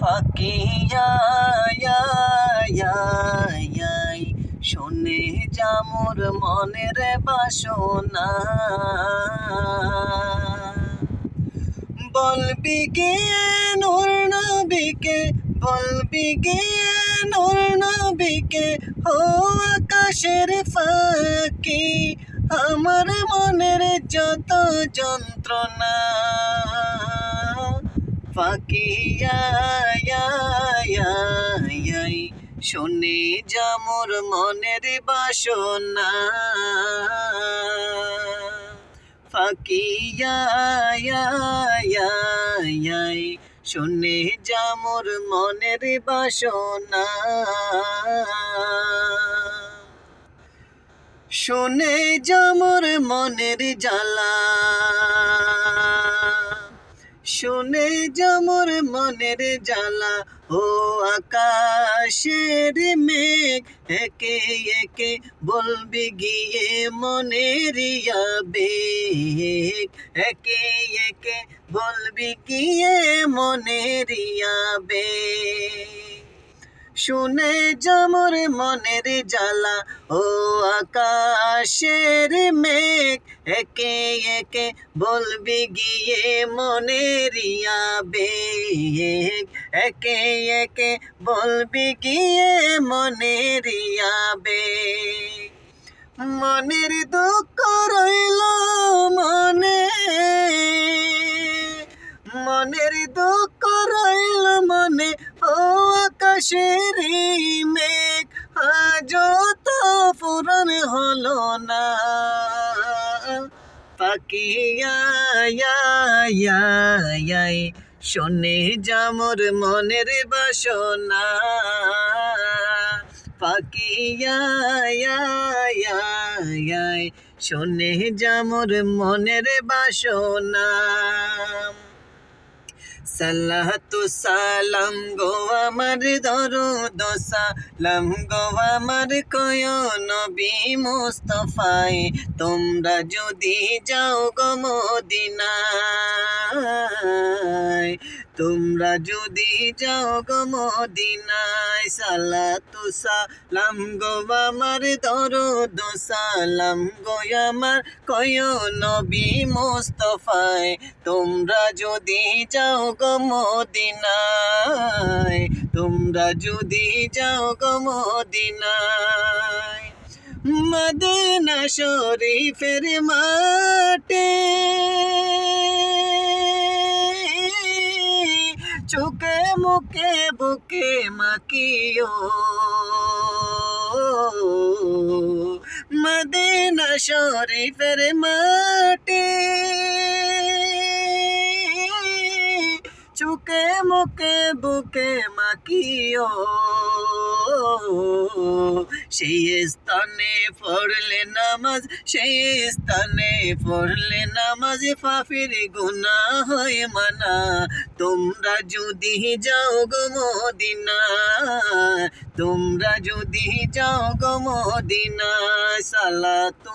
ফাঁকিয়াই শোনে যামর মনের বাসনা। বলবি গিয়ে নূর নবীকে বলবি গিয়ে নূর নবীকে ও আকাশের ফাঁকি, আমার মনের যত যন্ত্রণা। ফাঁকিয়াই শোনে যামর মনের বাসনা। ফাঁকিয়াই শোনে যামর মনের বাসনা। শুনে যামর মনের জ্বালা। শুনে যমর মনের জ্বালা, ও আকাশের মেঘ, একে একে বলবি গিয়ে মনের বেগ একে একে বলবি গিয়ে মনের বেগ শুনে যামর মনের জ্বালা, ও আকাশের মেঘ, একে একে বলবি গিয়ে মনের বেগ একে একে বলবি গিয়ে মনের বেগ মনের দুঃখ আকাশের মেঘ আজ তো পূরণ হলো না। পাকিয়াই শোনে যামর মনের বাসনা। পাকিয়াই শোনে যামর মনের বাসনা। সালাতু সালাম গো আমার ধরো দোসালাম গো আমার কয় নবী মুস্তফায় তোমরা যদি যাও গো মদিনায় তোমরা যদি যাও গো মদিনায়, সালাতু সালাম গো আমার ধরো দোসালাম গো আমার কয় নবী মুস্তফায়। তোমরা যদি যাও গো মদিনায়, তোমরা যদি যাও গো মদিনায়। মদিনা শরীফের মাটে মুখে বুকে মাকিও মদিনা শরীফের মাটি। চুকে মুখে বুকে মাকিও সেই স্থানে পড়লে নামাজ, সেই স্থানে পড়লে নামাজ ফাফির গুনা হয় মানা। তোমরা যদি যাও গো মদিনা, তোমরা যদি যাও গো মদিনা, সালাতু